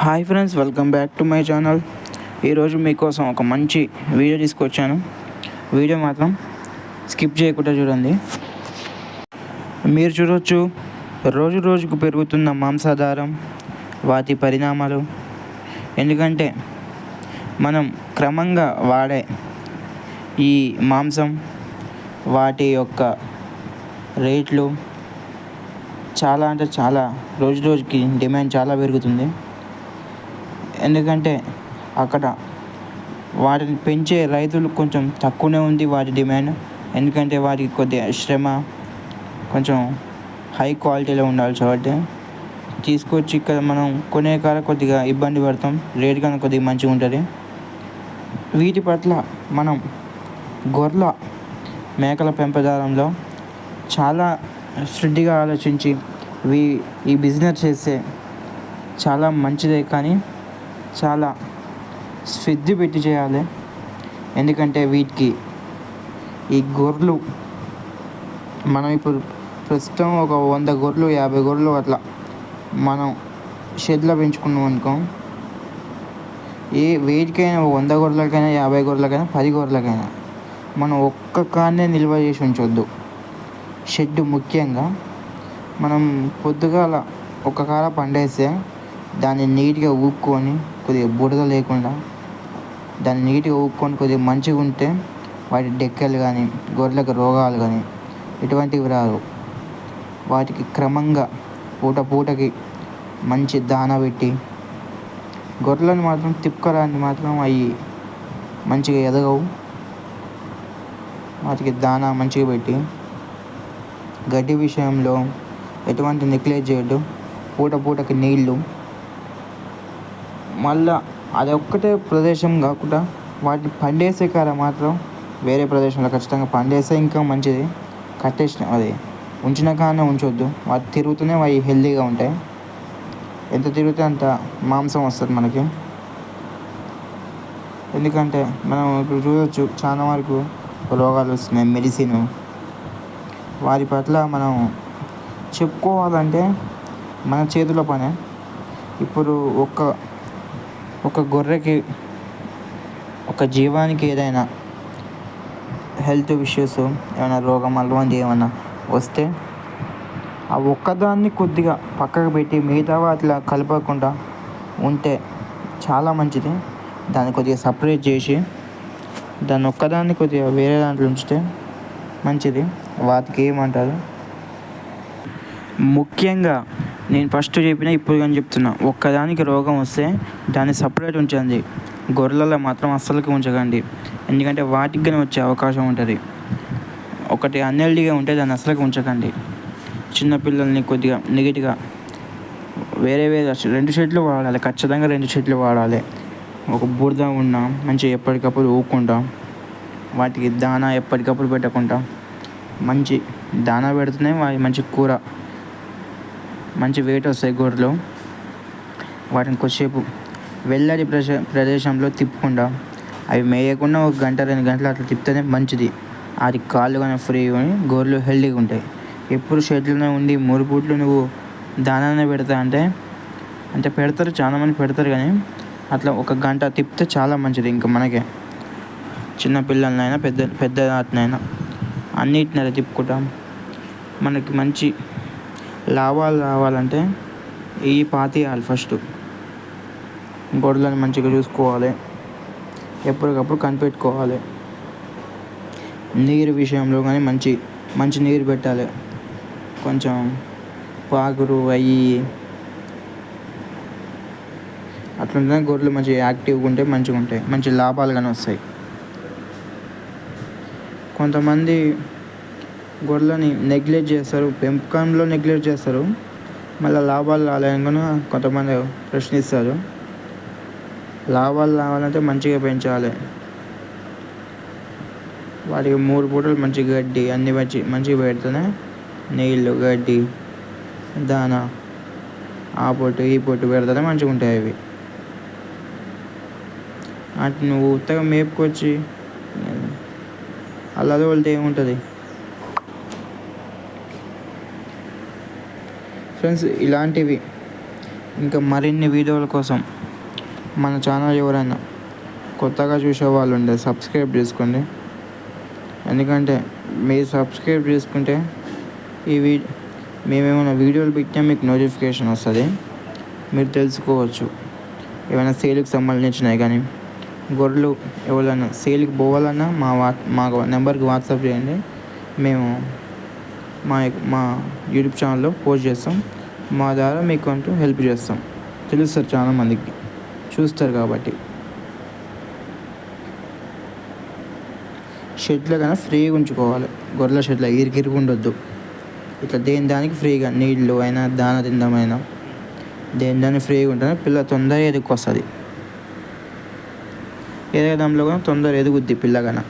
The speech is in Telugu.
Hi friends welcome back to my channel ఈరోజు మీకోసం ఒక మంచి వీడియో తీసుకొచ్చాను. వీడియో మాత్రం స్కిప్ చేయకుండా చూడండి. మీరు చూడొచ్చు రోజు రోజుకు పెరుగుతున్న మాంసాధారం వాటి పరిణామాలు. ఎందుకంటే మనం క్రమంగా వాడే ఈ మాంసం వాటి యొక్క రేట్లు చాలా అంటే చాలా రోజు రోజుకి డిమాండ్ చాలా పెరుగుతుంది. ఎందుకంటే అక్కడ వాటిని పెంచే రైతులు కొంచెం తక్కువనే ఉంది వాటి డిమాండ్. ఎందుకంటే వాటికి కొద్దిగా శ్రమ కొంచెం హై క్వాలిటీలో ఉండాలి కాబట్టి తీసుకొచ్చి ఇక్కడ మనం కొనే కాడ కొద్దిగా ఇబ్బంది పడతాం. రేట్ కన్నా కొద్దిగా మంచిగా ఉంటుంది. వీటి పట్ల మనం గొర్రెల మేకల పెంపదారంలో చాలా శ్రద్ధగా ఆలోచించి వీ ఈ బిజినెస్ చేస్తే చాలా మంచిదే కానీ చాలా శ్రద్ధ పెట్టి చేయాలి. ఎందుకంటే వీటికి ఈ గొర్రెలు మనం ఇప్పుడు ప్రస్తుతం ఒక వంద గొర్రెలు యాభై గొర్రెలు అట్లా మనం షెడ్లో పెంచుకున్నాం అనుకో ఏ వేటికైనా ఒక వంద గొర్రెలకైనా యాభై గొర్రెలకైనా పది గొర్రెలకైనా మనం ఒక్క కాన్నే నిల్వ చేసి ఉంచొద్దు. షెడ్ ముఖ్యంగా మనం పొద్దుగాల ఒక కాడ పండేస్తే దాన్ని నీట్గా ఊక్కొని కొద్దిగా బురద లేకుండా దాన్ని నీట్గా ఊక్కొని కొద్దిగా మంచిగా ఉంటే వాటి డెక్కలు కానీ గొర్రెలకు రోగాలు కానీ ఎటువంటివి రావు. వాటికి క్రమంగా పూట పూటకి మంచి దాన పెట్టి గొర్రెలను మాత్రం తిప్పుకోవడానికి మాత్రం అవి మంచిగా ఎదగవు. వాటికి దానా మంచిగా పెట్టి గడ్డి విషయంలో ఎటువంటి నెగ్లెక్ట్ చేయడం పూట పూటకి నీళ్ళు మళ్ళా అది ఒక్కటే ప్రదేశం కాకుండా వాటిని పండేసే కాడ మాత్రం వేరే ప్రదేశంలో ఖచ్చితంగా పండేస్తే ఇంకా మంచిది. కట్టేసిన అది ఉంచిన కానీ ఉంచొద్దు. వాటి తిరుగుతూనే అవి హెల్తీగా ఉంటాయి. ఎంత తిరిగితే అంత మాంసం వస్తుంది మనకి. ఎందుకంటే మనం ఇప్పుడు చూడవచ్చు చాలా వరకు రోగాలు వస్తున్నాయి మెడిసిన్. వారి పట్ల మనం చెప్పుకోవాలంటే మన చేతిలో పనే. ఇప్పుడు ఒక్క ఒక గొర్రెకి ఒక జీవానికి ఏదైనా హెల్త్ ఇష్యూస్ ఏమైనా రోగం అలాంటివి ఏమైనా వస్తే ఆ ఒక్కదాన్ని కొద్దిగా పక్కకు పెట్టి మిగతా వాటిలా కలపకుండా ఉంటే చాలా మంచిది. దాన్ని కొద్దిగా సపరేట్ చేసి దాన్ని ఒక్కదాన్ని కొద్దిగా వేరే దాంట్లో ఉంచితే మంచిది. వాటికి ఏమంటారు? ముఖ్యంగా నేను ఫస్ట్ చెప్పిన ఇప్పుడు కానీ చెప్తున్నా. ఒక్కదానికి రోగం వస్తే దాన్ని సపరేట్ ఉంచండి. గొర్రెలలో మాత్రం అస్సలకి ఉంచకండి. ఎందుకంటే వాటికి కానీ వచ్చే అవకాశం ఉంటుంది. ఒకటి అన్హెల్దీగా ఉంటే దాన్ని అస్సలకి ఉంచకండి. చిన్నపిల్లల్ని కొద్దిగా నెగిటివ్గా వేరే వేరే రెండు చెట్లు వాడాలి. ఖచ్చితంగా రెండు చెట్లు వాడాలి. ఒక బురద ఉన్న మంచిగా ఎప్పటికప్పుడు ఊక్కుంటాం వాటికి దానా ఎప్పటికప్పుడు పెట్టకుండా మంచి దానా పెడుతూనే వాటి మంచి కూర మంచి వెయిట్ వస్తాయి గొర్రెలు వాటిని కొద్దిసేపు వెళ్ళడి ప్రదేశ ప్రదేశంలో తిప్పకుండా అవి మేయకుండా ఒక గంట రెండు గంటలు అట్లా తిప్పితేనే మంచిది. అది కాళ్ళు కానీ ఫ్రీ కానీ గొర్రెలు హెల్దీగా ఉంటాయి. ఎప్పుడు షెడ్లోనే ఉండి మూడు పూట్లు నువ్వు దానానే పెడతా అంటే అంటే పెడతారు చాలామంది పెడతారు కానీ అట్లా ఒక గంట తిప్పితే చాలా మంచిది ఇంకా మనకే. చిన్న పిల్లలనైనా పెద్ద పెద్ద వాటినైనా అన్నిటిని తిప్పుకుంటాం. మనకి మంచి లాభాలు రావాలంటే ఈ పాతేయాలి ఫస్ట్. గొడ్లను మంచిగా చూసుకోవాలి. ఎప్పటికప్పుడు కనిపెట్టుకోవాలి. నీరు విషయంలో కానీ మంచి మంచి నీరు పెట్టాలి. కొంచెం పాకురు అయ్యి అట్లుంటే గొర్రెలు మంచి యాక్టివ్గా ఉంటే మంచిగా ఉంటాయి మంచి లాభాలు కానీ వస్తాయి. కొంతమంది గొర్రెలని నెగ్లెక్ట్ చేస్తారు పెంపకంలో నెగ్లెక్ట్ చేస్తారు. మళ్ళీ లాభాలు రాలేని కూడా కొంతమంది ప్రశ్నిస్తారు. లాభాలు రావాలంటే మంచిగా పెంచాలి. వాటికి మూడు పూటలు మంచి గడ్డి అన్ని మంచి మంచిగా పెడితేనే నీళ్ళు గడ్డి దానా ఆ పొట్టు ఈ పొట్టు పెడితేనే మంచిగా ఉంటాయి అవి. అటు నువ్వు ఉత్తగా మేపుకొచ్చి అలా వెళ్తే ఏముంటుంది? ఫ్రెండ్స్ ఇలాంటివి ఇంకా మరిన్ని వీడియోల కోసం మన ఛానల్ ఎవరైనా కొత్తగా చూసే వాళ్ళు ఉంటే సబ్స్క్రైబ్ చేసుకోండి. ఎందుకంటే మీరు సబ్స్క్రైబ్ చేసుకుంటే ఈ వీ మేమేమైనా వీడియోలు పెట్టినా మీకు నోటిఫికేషన్ వస్తుంది. మీరు తెలుసుకోవచ్చు. ఏమైనా సేల్కి సంబంధించినవి కానీ గొర్రెలు ఎవరైనా సేల్కి పోవాలన్నా మా వా మా నెంబర్కి వాట్సాప్ చేయండి. మేము మా యొక్క- మా యూట్యూబ్ ఛానల్లో పోస్ట్ చేస్తాం. మా ద్వారా మీకు అంటూ హెల్ప్ చేస్తాం. తెలుస్తారు చాలా మందికి. చూస్తారు కాబట్టి. షెడ్లో కన్నా ఫ్రీగా ఉంచుకోవాలి. గొర్రెల షెడ్లో ఇరికిరికి ఉండొద్దు. ఇట్లా దేని దానికి ఫ్రీగా? నీళ్ళు అయినా దాన తిందమైనా దేని దానికి ఫ్రీగా ఉంటేనే పిల్ల తొందరగా ఎదుగుకొస్తుంది. ఎదగడంలో కూడా తొందర ఎదుగుద్ది పిల్లగాన